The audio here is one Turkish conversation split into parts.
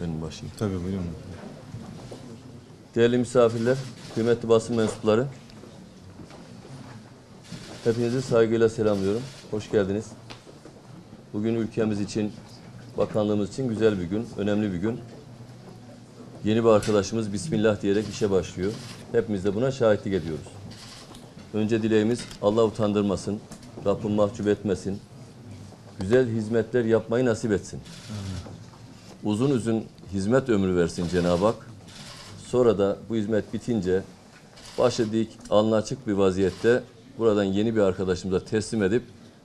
benim başım. Tabii buyurun. Değerli misafirler, kıymetli basın mensupları. Hepinizi saygıyla selamlıyorum. Hoş geldiniz. Bugün ülkemiz için, bakanlığımız için güzel bir gün, önemli bir gün. Yeni bir arkadaşımız Bismillah diyerek işe başlıyor. Hepimiz de buna şahitlik ediyoruz. Önce dileğimiz Allah utandırmasın, Rabbim mahcup etmesin, güzel hizmetler yapmayı nasip etsin. Uzun uzun hizmet ömrü versin Cenab-ı Hak. Sonra da bu hizmet bitince başı dik, alnı açık bir vaziyette buradan yeni bir arkadaşımıza teslim edip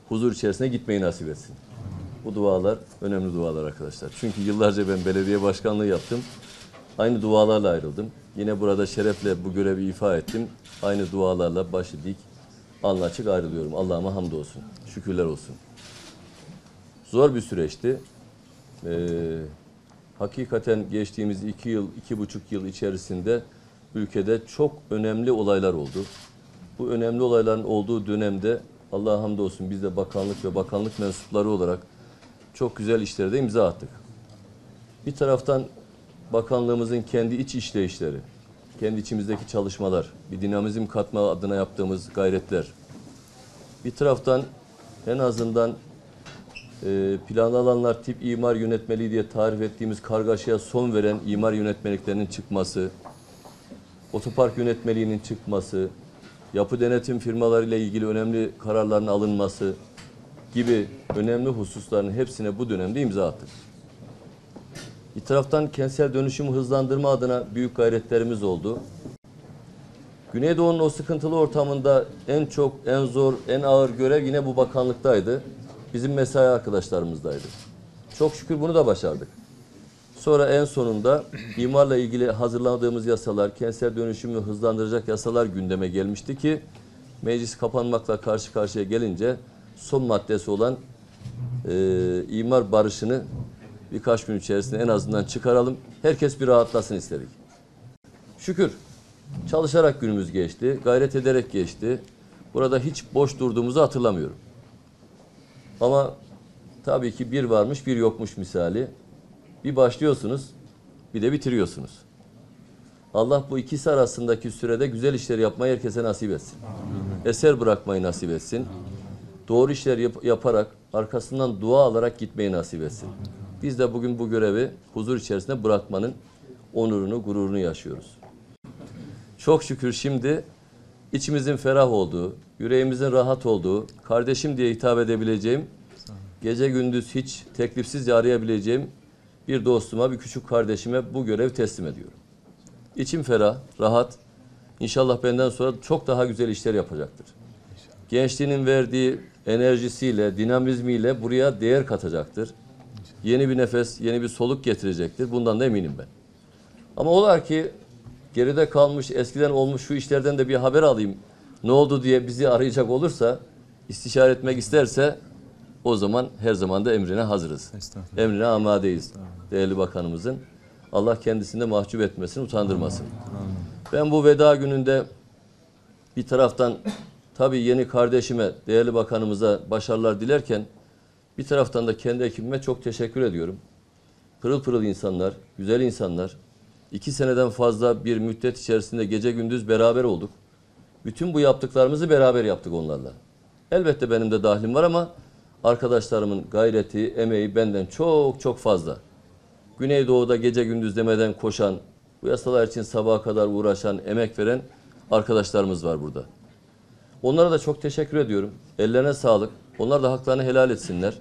huzur içerisine gitmeyi nasip etsin. Bu dualar önemli dualar arkadaşlar. Çünkü yıllarca ben belediye başkanlığı yaptım. Aynı dualarla ayrıldım. Yine burada şerefle bu görevi ifa ettim. Aynı dualarla başı dik, alnı açık ayrılıyorum. Allah'ıma hamdolsun. Şükürler olsun. Zor bir süreçti. Ee, hakikaten geçtiğimiz iki yıl, iki buçuk yıl içerisinde ülkede çok önemli olaylar oldu. Bu önemli olayların olduğu dönemde Allah'a hamdolsun biz de bakanlık ve bakanlık mensupları olarak çok güzel işlere de imza attık. Bir taraftan bakanlığımızın kendi iç işleyişleri, kendi içimizdeki çalışmalar, bir dinamizm katma adına yaptığımız gayretler. Bir taraftan en azından e, planlı alanlar tip imar yönetmeliği diye tarif ettiğimiz kargaşaya son veren imar yönetmeliklerinin çıkması, otopark yönetmeliğinin çıkması, yapı denetim firmalarıyla ilgili önemli kararların alınması gibi önemli hususların hepsine bu dönemde imza attık. Bir taraftan kentsel dönüşümü hızlandırma adına büyük gayretlerimiz oldu. Güneydoğu'nun o sıkıntılı ortamında en çok, en zor, en ağır görev yine bu bakanlıktaydı. Bizim mesai arkadaşlarımızdaydı. Çok şükür bunu da başardık. Sonra en sonunda imarla ilgili hazırladığımız yasalar, kentsel dönüşümü hızlandıracak yasalar gündeme gelmişti ki meclis kapanmakla karşı karşıya gelince son maddesi olan e, imar barışını birkaç gün içerisinde en azından çıkaralım. Herkes bir rahatlasın istedik. Şükür çalışarak günümüz geçti, gayret ederek geçti. Burada hiç boş durduğumuzu hatırlamıyorum. Ama tabii ki bir varmış bir yokmuş misali. Bir başlıyorsunuz bir de bitiriyorsunuz. Allah bu ikisi arasındaki sürede güzel işler yapmayı herkese nasip etsin. Eser bırakmayı nasip etsin. Doğru işler yap- yaparak arkasından dua alarak gitmeyi nasip etsin. Biz de bugün bu görevi huzur içerisinde bırakmanın onurunu, gururunu yaşıyoruz. Çok şükür şimdi içimizin ferah olduğu, yüreğimizin rahat olduğu, kardeşim diye hitap edebileceğim, gece gündüz hiç teklifsiz arayabileceğim bir dostuma, bir küçük kardeşime bu görevi teslim ediyorum. İçim ferah, rahat. İnşallah benden sonra çok daha güzel işler yapacaktır. Gençliğinin verdiği enerjisiyle, dinamizmiyle buraya değer katacaktır. Yeni bir nefes, yeni bir soluk getirecektir. Bundan da eminim ben. Ama olar ki geride kalmış, eskiden olmuş şu işlerden de bir haber alayım. Ne oldu diye bizi arayacak olursa, istişare etmek isterse o zaman her zaman da emrine hazırız. Emrine amadeyiz değerli bakanımızın. Allah kendisini de mahcup etmesin, utandırmasın. Ben bu veda gününde bir taraftan tabii yeni kardeşime, değerli bakanımıza başarılar dilerken bir taraftan da kendi ekibime çok teşekkür ediyorum. Pırıl pırıl insanlar, güzel insanlar. İki seneden fazla bir müddet içerisinde gece gündüz beraber olduk. Bütün bu yaptıklarımızı beraber yaptık onlarla. Elbette benim de dahlim var ama arkadaşlarımın gayreti, emeği benden çok çok fazla. Güneydoğu'da gece gündüz demeden koşan, bu yasalar için sabaha kadar uğraşan, emek veren arkadaşlarımız var burada. Onlara da çok teşekkür ediyorum. Ellerine sağlık. Onlar da haklarını helal etsinler.